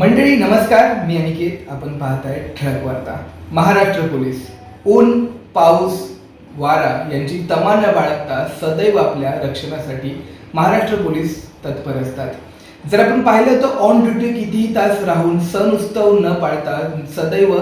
मंडळी नमस्कार. मी अनिकेत. आपण पाहत आहे ठळक वार्ता. महाराष्ट्र पोलीस. ऊन पाऊस वारा यांची तमा न बाळगता सदैव आपल्या रक्षणासाठी महाराष्ट्र पोलीस तत्पर असतात. जर आपण पाहिलं तर ऑन ड्युटी कितीही तास राहून सण उत्सव न पाळता सदैव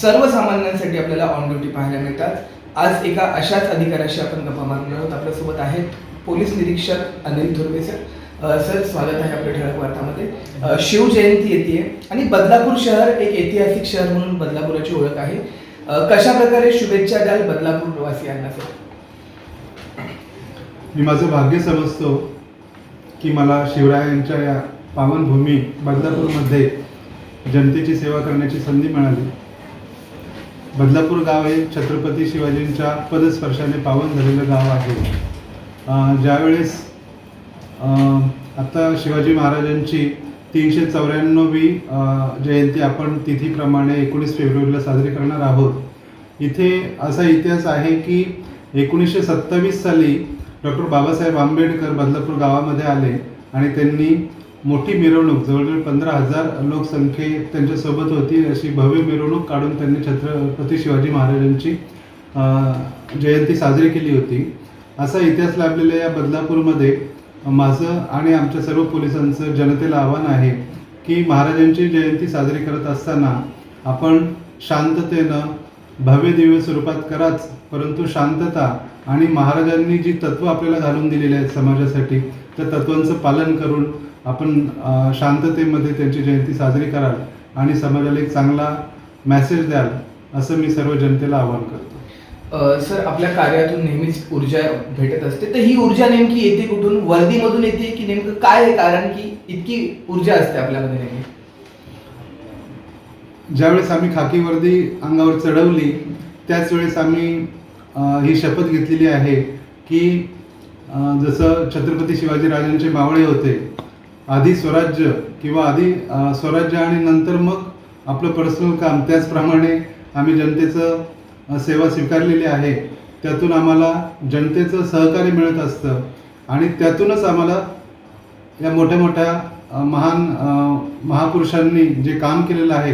सर्वसामान्यांसाठी आपल्याला ऑन ड्युटी पाहायला मिळतात. आज एका अशाच अधिकाऱ्याशी आपण गप्पा मारणार आहोत. आपल्यासोबत आहेत पोलीस निरीक्षक अनिल धुर्वे सर सर स्वागत आहे आपल्या ठळक वार्तामध्ये. शिवजयंती येते आणि बदलापूर शहर एक ऐतिहासिक शहर म्हणून बदलापुराची ओळख आहे. कशा प्रकारे शुभेच्छा द्याल बदलापूर वासियांना सर? मी माझं भाग्य समजतो की मला शिवरायांच्या या पावनभूमी बदलापूरमध्ये जनतेची सेवा करण्याची संधी मिळाली. बदलापूर गाव हे छत्रपती शिवाजींच्या पदस्पर्शाने पावन झालेलं गाव आहे. ज्यावेळेस आता शिवाजी महाराजांची तीनशे चौऱ्याण्णवी जयंती आपण तिथीप्रमाणे एकोणीस फेब्रुवारीला साजरी करणार आहोत. इथे असा इतिहास आहे की एकोणीसशे सत्तावीस साली डॉक्टर बाबासाहेब आंबेडकर बदलापूर गावामध्ये आले आणि त्यांनी मोठी मिरवणूक जवळजवळ पंधरा हजार लोकसंख्ये त्यांच्यासोबत होती अशी भव्य मिरवणूक काढून त्यांनी छत्रपती शिवाजी महाराजांची जयंती साजरी केली होती. असा इतिहास लाभलेल्या या बदलापूरमध्ये माझं आणि आमच्या सर्व पोलिसांचं जनतेला आव्हान आहे की महाराजांची जयंती साजरी करत असताना आपण शांततेनं भव्य दिव्य स्वरूपात कराच परंतु शांतता आणि महाराजांनी जी तत्त्व आपल्याला घालून दिलेली आहेत समाजासाठी त्या तत्वांचं पालन करून आपण शांततेमध्ये त्यांची जयंती साजरी कराल आणि समाजाला एक चांगला मॅसेज द्याल असं मी सर्व जनतेला आवाहन करतो. सर आपल्या कार्यातून नेहमीच ऊर्जा भेटत असते. तर ही ऊर्जा नेमकी येते कुठून? वर्दीमधून येते की नेमकं काय आहे? कारण की इतकी ऊर्जा असते आपल्यामध्ये नेहमी. ज्यावेळेस आम्ही खाकी वर्दी अंगावर चढवली त्याच वेळेस आम्ही ही शपथ घेतलेली आहे की जसं छत्रपती शिवाजीराजांचे मावळे होते आधी स्वराज्य किंवा आधी स्वराज्य आणि नंतर मग आपलं पर्सनल काम त्याचप्रमाणे आम्ही जनतेचं सेवा स्वीकारलेली आहे. त्यातून आम्हाला जनतेचं सहकार्य मिळत असतं. आणि त्यातूनच आम्हाला या मोठ्या मोठ्या महान महापुरुषांनी जे काम केलेलं आहे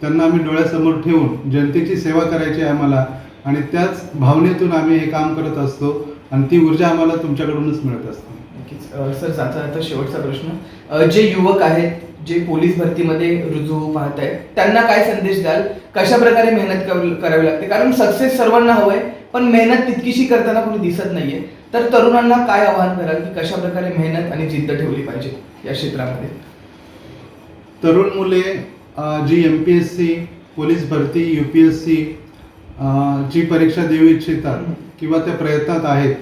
त्यांना आम्ही डोळ्यासमोर ठेवून जनतेची सेवा करायची आहे आम्हाला. आणि त्याच भावनेतून आम्ही हे काम करत असतो. आणि ती ऊर्जा आम्हाला तुमच्याकडूनच मिळत असते. नक्कीच. सर जाता जाता शेवटचा प्रश्न. जे युवक आहेत जे पोलीस भरतीमध्ये रुजू होऊ पाहत आहेत त्यांना काय संदेश द्याल? कशा प्रकारे मेहनत करावी लागते? कारण सक्सेस सर्वांना हवंय पण मेहनत तितकीशी करताना कोणी दिसत नाहीये. तर तरुणांना काय आवाहन कराल की कशा प्रकारे मेहनत आणि जिद्द ठेवली पाहिजे या क्षेत्रामध्ये? तरुण मुले जी M P S C police भरती यू पी एस सी जी परीक्षा देऊ इच्छितात किंवा त्या प्रयत्नात आहेत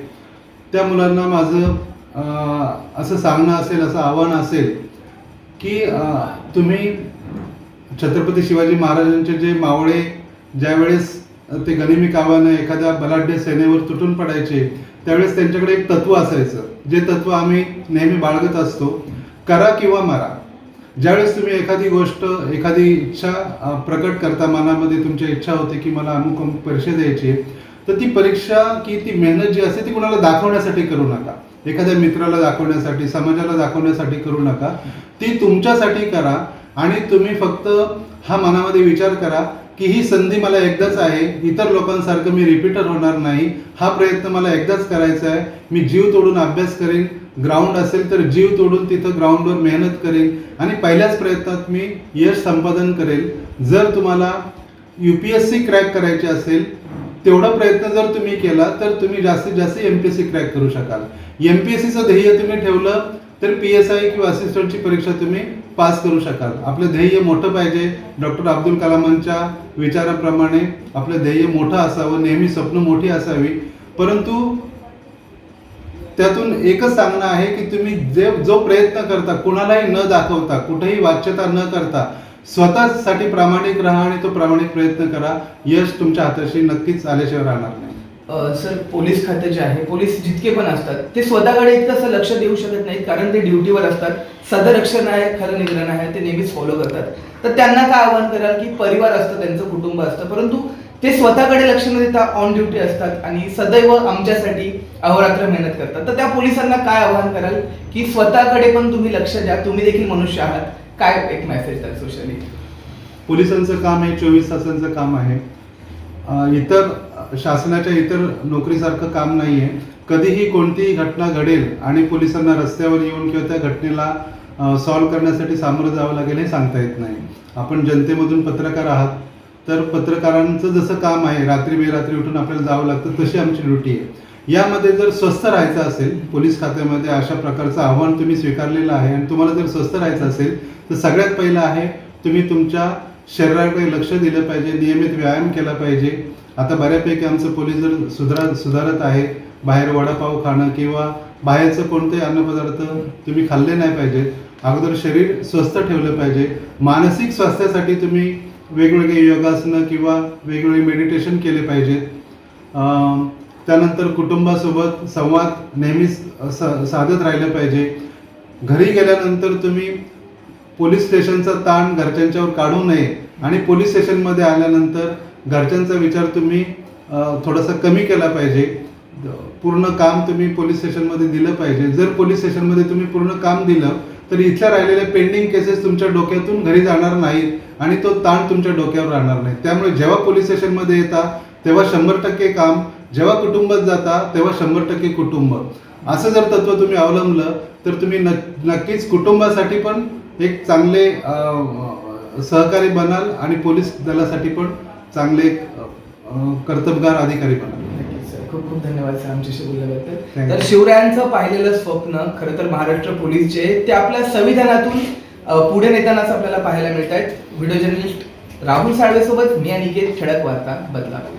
त्या मुलांना माझं असं सांगणं असेल असं आव्हान असेल की तुम्ही छत्रपती शिवाजी महाराजांचे जे मावळे ज्यावेळेस ते गनिमी कावानं एखाद्या बलाढ्य सेनेवर तुटून पडायचे त्यावेळेस त्यांच्याकडे एक तत्व असायचं. जे तत्व आम्ही नेहमी बाळगत असतो करा किंवा मारा. ज्यावेळेस तुम्ही एखादी गोष्ट एखादी इच्छा प्रकट करता मनामध्ये तुमची इच्छा होते की मला अमुक अमुक परीक्षा द्यायची तर ती परीक्षा की ती मेहनत जी असते ती कुणाला दाखवण्यासाठी करू नका. एखाद्या मित्राला दाखवण्यासाठी समाजाला दाखवण्यासाठी करू नका. ती तुमच्यासाठी करा आणि तुम्ही फक्त हा मनामध्ये विचार करा की ही संधी मला एकदाच आहे. इतर लोकांसारखं मी रिपीटर होणार नाही. हा प्रयत्न मला एकदाच करायचा आहे. मी जीव तोडून अभ्यास करेन. ग्राउंड असेल तर जीव तोडून तिथं ग्राउंडवर मेहनत करेन. आणि पहिल्याच प्रयत्नात मी यश संपादन करेल. जर तुम्हाला U P S C crack करायची असेल तेवढा प्रयत्न जर तुम्ही केला तर तुम्ही जास्तीत जास्त एमपीएससी क्रॅक करू शकाल. एमपीएससीचं ध्येय तुम्ही ठेवलं तर पी एस आय किंवा असिस्टंटची परीक्षा तुम्ही पास करू शकाल. आपलं ध्येय मोठं पाहिजे. डॉक्टर अब्दुल कलामांच्या विचाराप्रमाणे आपलं ध्येय मोठं असावं नेहमी स्वप्न मोठी असावी. परंतु त्यातून एकच सांगणं आहे की तुम्ही जे जो प्रयत्न करता कुणालाही न दाखवता कुठेही वाच्यता न करता स्वतःसाठी प्रामाणिक राहा आणि तो प्रामाणिक प्रयत्न करा. यश तुमच्या हाताशी नक्कीच आल्याशिवाय राहणार नाही. सर पोलीस खाते जे आहे पोलीस जितके पण असतात ते स्वतःकडे इतकं असं लक्ष देऊ शकत नाहीत कारण ते ड्युटीवर असतात. सदरक्षण आहे खरं निग्रहण आहे ते नेहमीच फॉलो करतात. तर त्यांना काय आवाहन कराल की परिवार असतं त्यांचं कुटुंब असतं परंतु ते स्वतःकडे लक्ष न देता ऑन ड्युटी असतात आणि सदैव आमच्यासाठी अहोरात्र मेहनत करतात. तर त्या पोलिसांना काय आवाहन कराल की स्वतःकडे पण तुम्ही लक्ष द्या तुम्ही देखील मनुष्य आहात. काय एक मेसेज द्याल सोशली पोलिसांचं काम आहे चोवीस तासांचं काम आहे. इतर शासनाच्या इतर नोकरीसारखं काम नाही आहे कधीही कोणतीही घटना घडेल आणि पोलिसांना रस्त्यावर येऊन किंवा त्या घटनेला सॉल्व्ह करण्यासाठी सामोरं जावं लागेल हे सांगता येत नाही. आपण जनतेमधून पत्रकार आहात. तर पत्रकारांचं जसं काम आहे रात्री बेरात्री उठून आपल्याला जावं लागतं तशी आमची ड्युटी आहे. यामध्ये जर स्वस्त राहायचं असेल पोलीस खात्यामध्ये अशा प्रकारचं आव्हान तुम्ही स्वीकारलेलं आहे आणि तुम्हाला जर स्वस्त राहायचं असेल तर सगळ्यात पहिलं आहे तुम्ही तुमच्या शरीराकडे लक्ष दिलं पाहिजे नियमित व्यायाम केला पाहिजे. आता बऱ्यापैकी आमचं पोलीस जर सुधारा सुधारत आहे बाहेर वडापाव खाणं किंवा बाहेरचं कोणते अन्नपदार्थ तुम्ही खाल्ले नाही पाहिजेत अगोदर शरीर स्वस्थ ठेवलं पाहिजे. मानसिक स्वास्थ्यासाठी तुम्ही वेगवेगळे योगासनं किंवा वेगवेगळे मेडिटेशन केले पाहिजेत. त्यानंतर कुटुंबासोबत संवाद नेहमीच स- साधत राहिलं पाहिजे. घरी गेल्यानंतर तुम्ही पोलीस स्टेशनचा ताण घरच्यांच्यावर काढू नये आणि पोलीस स्टेशनमध्ये आल्यानंतर घरच्यांचा विचार तुम्ही थोडासा कमी केला पाहिजे. पूर्ण काम तुम्ही पोलीस स्टेशनमध्ये दिलं पाहिजे. जर पोलीस स्टेशनमध्ये तुम्ही पूर्ण काम दिलं तर इथल्या राहिलेल्या पेंडिंग केसेस तुमच्या डोक्यातून घरी जाणार नाहीत आणि तो ताण तुमच्या डोक्यावर राहणार नाही. त्यामुळे जेव्हा पोलीस स्टेशनमध्ये येता तेव्हा शंभर टक्के काम जेव्हा कुटुंबात जाता तेव्हा शंभर टक्के कुटुंब. असं जर तत्व तुम्ही अवलंबलं तर तुम्ही नक- नक्कीच कुटुंबासाठी पण एक चांगले सहकारी बनाल आणि पोलीस दलासाठी पण चांगले कर्तबगार अधिकारी बनाल. खूप खूप धन्यवाद सर आमच्याशी बोलल्याबद्दल. तर. शिवरायांचं पाहिलेलं स्वप्न खरं तर महाराष्ट्र पोलीस जे ते आपल्या संविधानातून पुढे नेतानाच आपल्याला पाहायला मिळत आहेत व्हिडिओ जर्नलिस्ट राहुल साळवे सोबत मी अनिकेत खडक वार्ता बदलापूर.